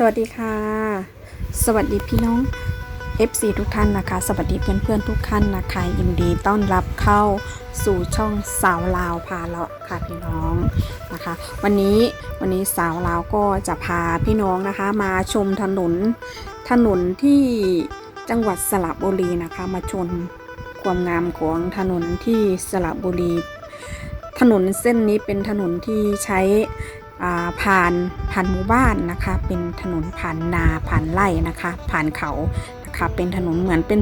สวัสดีค่ะ สวัสดีพี่น้อง FC ทุกท่านนะคะ สวัสดีเพื่อนๆทุกท่านนะคะ ยินดีต้อนรับเข้าสู่ช่องสาวลาวพาเลาะค่ะพี่น้องนะคะ วันนี้วันนี้สาวลาวก็จะพาพี่น้องนะคะ มาชมถนนถนนที่จังหวัดสระบุรีนะคะ มาชมความงามของถนนที่สระบุรี ถนนเส้นนี้เป็นถนนที่ใช้ ผ่านผ่านหมู่บ้านนะคะ เป็นถนนผ่านนาผ่านไร่นะคะ ผ่านเขานะคะเป็นถนนเหมือนเป็น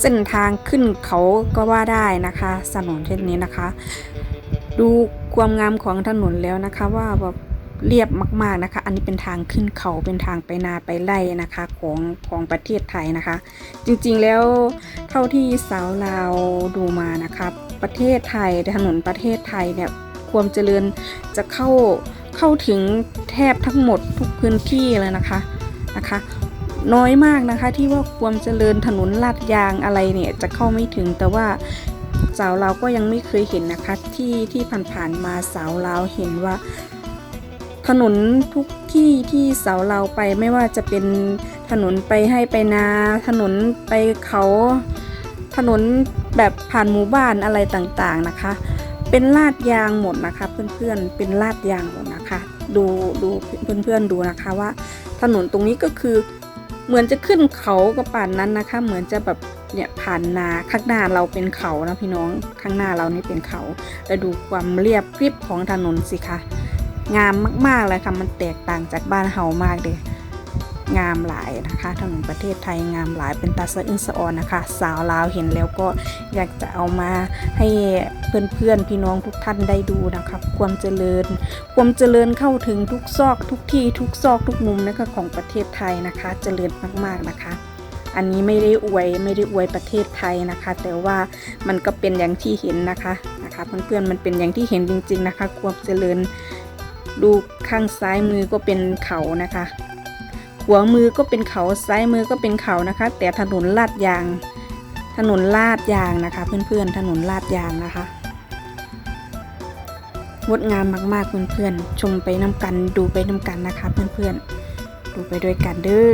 เส้นทางขึ้นเขาก็ว่าได้นะคะถนนเส้นนี้นะคะ ดูความงามของถนนแล้วนะคะว่าแบบเรียบมากๆนะคะ อันนี้เป็นทางขึ้นเขาเป็นทางไปนาไปไร่นะคะของของประเทศไทยนะคะ จริงๆแล้วเท่าที่สาวลาวดูมานะคะประเทศไทยถนนประเทศไทยเนี่ยความเจริญจะเข้า เข้าถึงแทบทั้งหมดทุกพื้นที่เลยนะคะนะคะ น้อยมากนะคะที่ว่าความเจริญถนนลาดยางอะไรเนี่ยจะเข้าไม่ถึงแต่ว่าสาวเราก็ยังไม่เคยเห็นนะคะที่ที่ผ่านๆมาสาวเราเห็นว่า ถนนทุกที่ที่สาวเราไปไม่ว่าจะเป็นถนนไปให้ไปนา ถนนไปเขา ถนนแบบผ่านหมู่บ้านอะไรต่างๆนะคะ เป็นลาดยางหมดนะคะ เพื่อนๆ เป็นลาดยางหมดนะคะ ดูดูเพื่อนๆดูนะคะว่า ถนนตรงนี้ก็คือ เหมือนจะขึ้นเขากระป่านนั้นนะคะ เหมือนจะแบบเนี่ยผ่านนาข้างหน้าเราเป็นเขานะพี่น้องข้างหน้าเรานี่เป็นเขาแล้วดูความเรียบกริบของถนนสิคะงามมากๆเลยค่ะมันแตกต่างจากบ้านเฮามากเลยงามหลายนะคะถนนประเทศไทยงามหลายเป็นตาสะอึ้งสะออนนะคะ สาวลาวเห็นแล้วก็อยากจะเอามาให้ เพื่อนๆพี่น้องทุกท่านได้ดูนะคะความเจริญ ความเจริญเข้าถึงทุกซอกทุกที่ทุกซอกทุกมุมนะคะของประเทศไทยนะคะ เจริญมากๆนะคะ อันนี้ไม่ได้อวยไม่ได้อวยประเทศไทยนะคะ แต่ว่ามันก็เป็นอย่างที่เห็นนะคะนะคะเพื่อนๆมันเป็นอย่างที่เห็นจริง ๆนะคะ ความเจริญดูข้างซ้ายมือก็เป็นเขานะคะ หัวมือก็เป็นเขาซ้ายมือก็เป็นเขานะคะ แต่ถนนลาดยาง ถนนลาดยางนะคะ เพื่อนๆถนนลาดยางนะคะ งดงามมากๆเพื่อนๆชมไปน้ำกันดูไปน้ำกันนะคะ เพื่อนๆดูไปด้วยกันเด้อ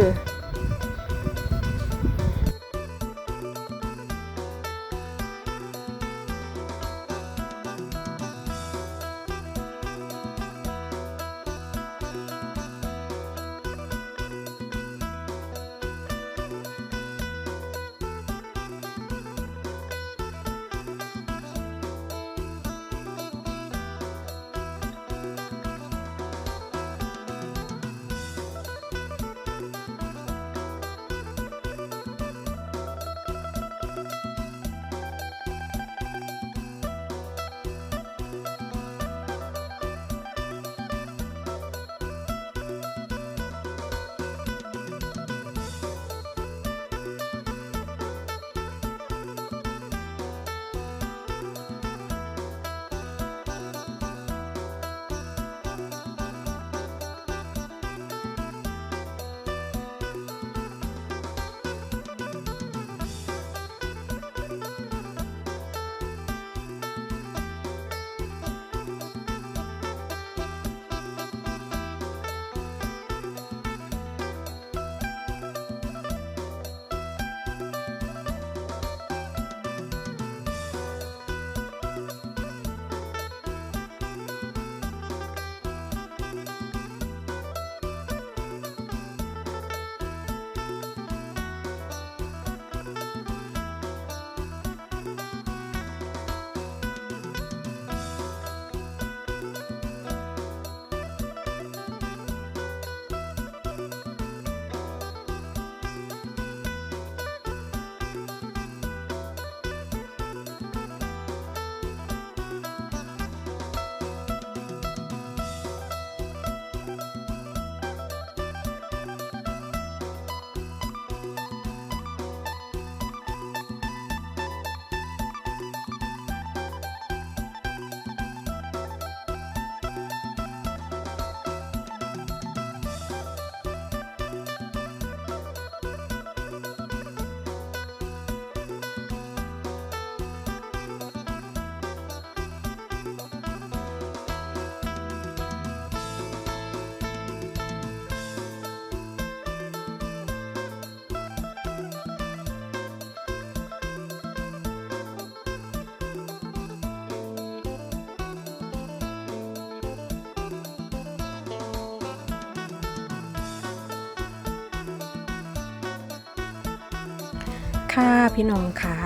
ค่ะพี่น้องค่ะ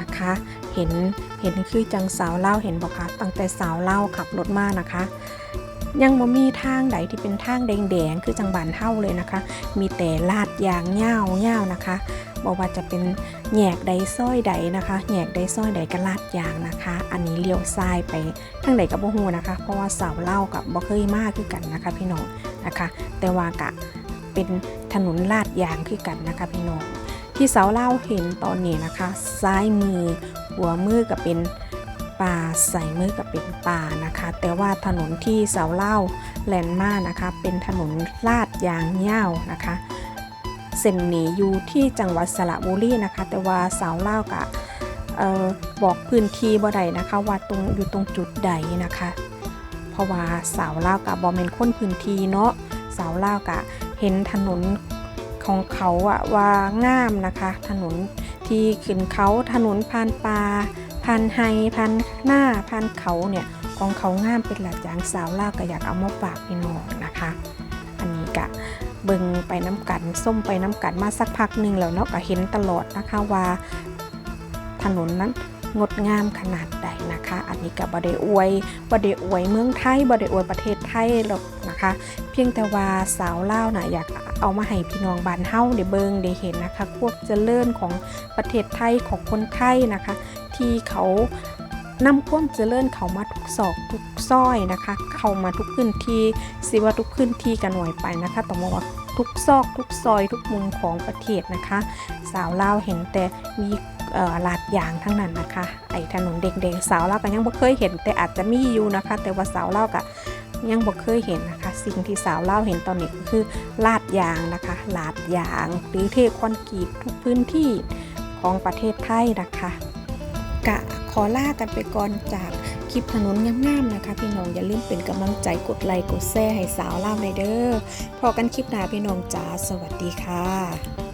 นะคะ เห็นเห็นคือจังสาวเล่าเห็นบอกคะตั้งแต่สาวเล่าขับรถมานะคะ ยังบ่มีทางใดที่เป็นทางแดงๆคือจังบานเท่าเลยนะคะ มีแต่ลาดยางเง่าเง่านะคะบอกว่าจะเป็นแหยกใดซ้อยใดนะคะแหยกใดซ้อยใดก็ลาดยางนะคะ อันนี้เลี้ยวซ้ายไปทางใดกับบ่ฮู้นะคะ เพราะว่าสาวเล่ากับบ่เคยมากคือกันนะคะ พี่น้องนะคะ แต่ว่ากะเป็นถนนลาดยางคือกันนะคะพี่น้อง ที่เสาเล่าเห็นตอนนี้นะคะ ซ้ายมือ หัวมือกับเป็นป่าใส่มือกับเป็นป่านะคะ แต่ว่าถนนที่เสาเล่าแลนด์มานะคะ เป็นถนนลาดยางเง่านะคะเส้นนี้อยู่ที่จังหวัดสระบุรีนะคะ แต่ว่าเสาเล่ากะออบอกพื้นที่บ่ได้นะคะว่าตรงอยู่ตรงจุดใดนะคะ เพราะว่าสาวเล่ากับบอมเมนคนพื้นที่เนาะสาวเล่ากะเห็นถนน ของเขาอะว่างามนะคะ ถนนที่ขึ้นเขาถนนผ่านป่าผ่านไฮผ่านหน้าผ่านเขาเนี่ยของเขางามเป็นหลักจางสาวเล่าก็อยากเอามาฝากพี่น้องนะคะ อันนี้กะเบิงไปน้ำกันส้มไปน้ำกันมาสักพักหนึ่งแล้วเนาะก็เห็นตลอดนะคะว่าถนนนั้นงดงามขนาดใดนะคะ อันนี้กับบไดอวยบไดอวยเมืองไทยบไดอวยประเทศไทยหรอกนะคะ เพียงแต่ว่าสาวเล่าวนะอยาก เอามาให้พี่น้องบ้านเฮาได้เบิงได้เห็นนะคะควบเจริญของประเทศไทยของคนไทยนะคะ ที่เขานำความเจริญเขามาทุกซอกทุกซอยนะคะ เข้ามาทุกพื้นที่สิว่าทุกพื้นที่กันหน่วยไปนะคะต้องบอกว่าทุกซอกทุกซอยทุกมุมของประเทศนะคะ สาวลาวเห็นแต่มีเอ่อลาดยางทั้งนั้นนะคะ ไอถนนเด็กๆสาวลาวก็ยังบ่เคยเห็นแต่อาจจะมีอยู่นะคะ แต่ว่าสาวลาวก็ ยังบ่เคยเห็นนะคะ สิ่งที่สาวเล่าเห็นตอนนี้ก็คือลาดยางนะคะ ลาดยางหรือเทคอนกรีตทุกพื้นที่ของประเทศไทยนะคะกะขอล่ากันไปก่อนจากคลิปถนนงามๆนะคะ พี่น้องอย่าลืมเป็นกำลังใจกดไลค์กดแชร์ให้สาวเล่าในเด้อพอกันคลิปหน้าพี่น้องจ๋าสวัสดีค่ะ